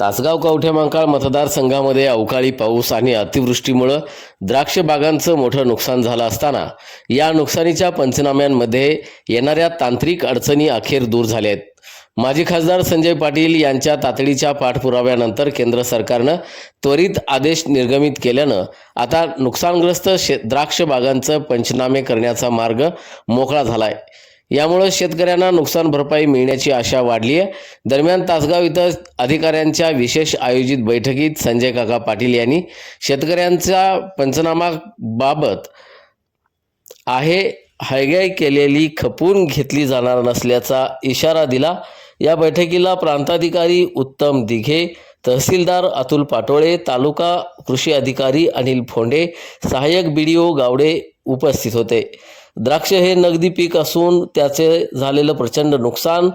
तासगाव कवठेमंकाळ मतदारसंघामध्ये अवकाळी पाऊस आणि अतिवृष्टीमुळं द्राक्ष बागांचं मोठं नुकसान झालं असताना या नुकसानीच्या पंचनाम्यांमध्ये येणाऱ्या तांत्रिक अडचणी अखेर दूर झाल्या आहेत. माजी खासदार संजय पाटील यांच्या तातडीच्या पाठपुराव्यानंतर केंद्र सरकारनं त्वरित आदेश निर्गमित केल्यानं आता नुकसानग्रस्त शे द्राक्ष बागांचं पंचनामे करण्याचा मार्ग मोकळा झालाय. यामुळं शेतकऱ्यांना नुकसान भरपाई मिळण्याची आशा वाढली आहे. दरम्यान तासगाव इथं अधिकाऱ्यांच्या विशेष आयोजित बैठकीत संजय काका पाटील यांनी शेतकऱ्यांच्या पंचनामाबाबत आहे हयगय केलेली खपून घेतली जाणार नसल्याचा इशारा दिला. या बैठकीला प्रांताधिकारी उत्तम दिघे तहसीलदार अतुल पाटोळे तालुका कृषी अधिकारी अनिल फोंडे सहाय्यक बी डी ओ गावडे उपस्थित होते. द्राक्ष हे नगदी पीक असून त्याचे झालेलं प्रचंड नुकसान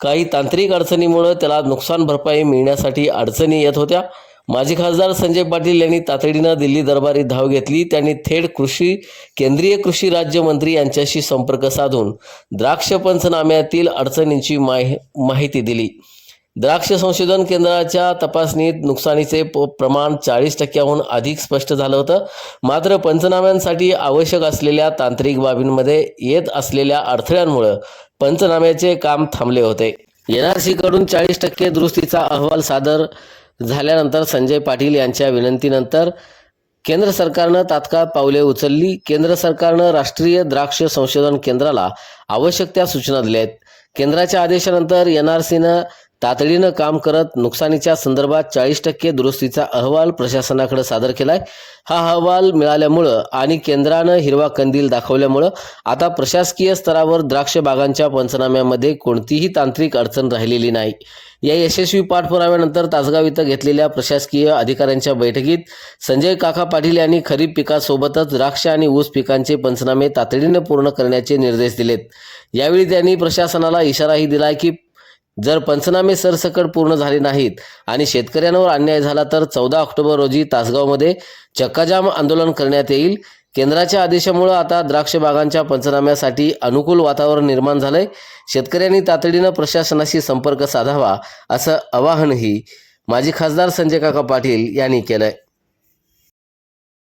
काही तांत्रिक अडचणीमुळं त्याला नुकसान भरपाई मिळण्यासाठी अडचणी येत होत्या. माजी खासदार संजय पाटील यांनी तातडीनं दिल्ली दरबारी धाव घेतली. त्यांनी थेट कृषी केंद्रीय कृषी राज्यमंत्री यांच्याशी संपर्क साधून द्राक्ष पंचनाम्यातील अडचणींची माहि माहिती दिली. द्राक्ष संशोधन केंद्राच्या तपासणीत नुकसानीचे प प्रमाण चाळीस टक्क्याहून अधिक स्पष्ट झालं होतं. मात्र पंचनाम्यांसाठी आवश्यक असलेल्या तांत्रिक बाबींमध्ये येत असलेल्या अडथळ्यांमुळं पंचनाम्याचे काम थांबले होते. एन आर सीकडून चाळीस टक्के दुरुस्तीचा अहवाल सादर झाल्यानंतर संजय पाटील यांच्या विनंतीनंतर केंद्र सरकारनं तात्काळ पावले उचलली. केंद्र सरकारनं राष्ट्रीय द्राक्ष संशोधन केंद्राला आवश्यक त्या सूचना दिल्या आहेत. केंद्राच्या आदेशानंतर एन आर सीनं तातडीनं काम करत नुकसानीच्या संदर्भात चाळीस टक्के दुरुस्तीचा अहवाल प्रशासनाकडे सादर केलाय. हा अहवाल मिळाल्यामुळं आणि केंद्रानं हिरवा कंदील दाखवल्यामुळं आता प्रशासकीय स्तरावर द्राक्ष बागांच्या पंचनाम्यामध्ये कोणतीही तांत्रिक अडचण राहिलेली नाही. या यशस्वी पाठपुराव्यानंतर तासगाव इथं घेतलेल्या प्रशासकीय अधिकाऱ्यांच्या बैठकीत संजय काका पाटील यांनी खरीप पिकासोबतच द्राक्ष आणि ऊस पिकांचे पंचनामे तातडीनं पूर्ण करण्याचे निर्देश दिलेत. यावेळी त्यांनी प्रशासनाला इशाराही दिलाय की जर पंचनामे सरसकट पूर्ण झाले नाहीत आणि शेतकऱ्यांवर अन्याय झाला तर चौदा ऑक्टोबर रोजी तासगावमध्ये चक्काजाम आंदोलन करण्यात येईल. केंद्राच्या आदेशामुळे आता द्राक्ष बागांच्या पंचनाम्यासाठी अनुकूल वातावरण निर्माण झालंय. शेतकऱ्यांनी तातडीनं प्रशासनाशी संपर्क साधावा असं आवाहनही माजी खासदार संजय काका पाटील यांनी केलंय.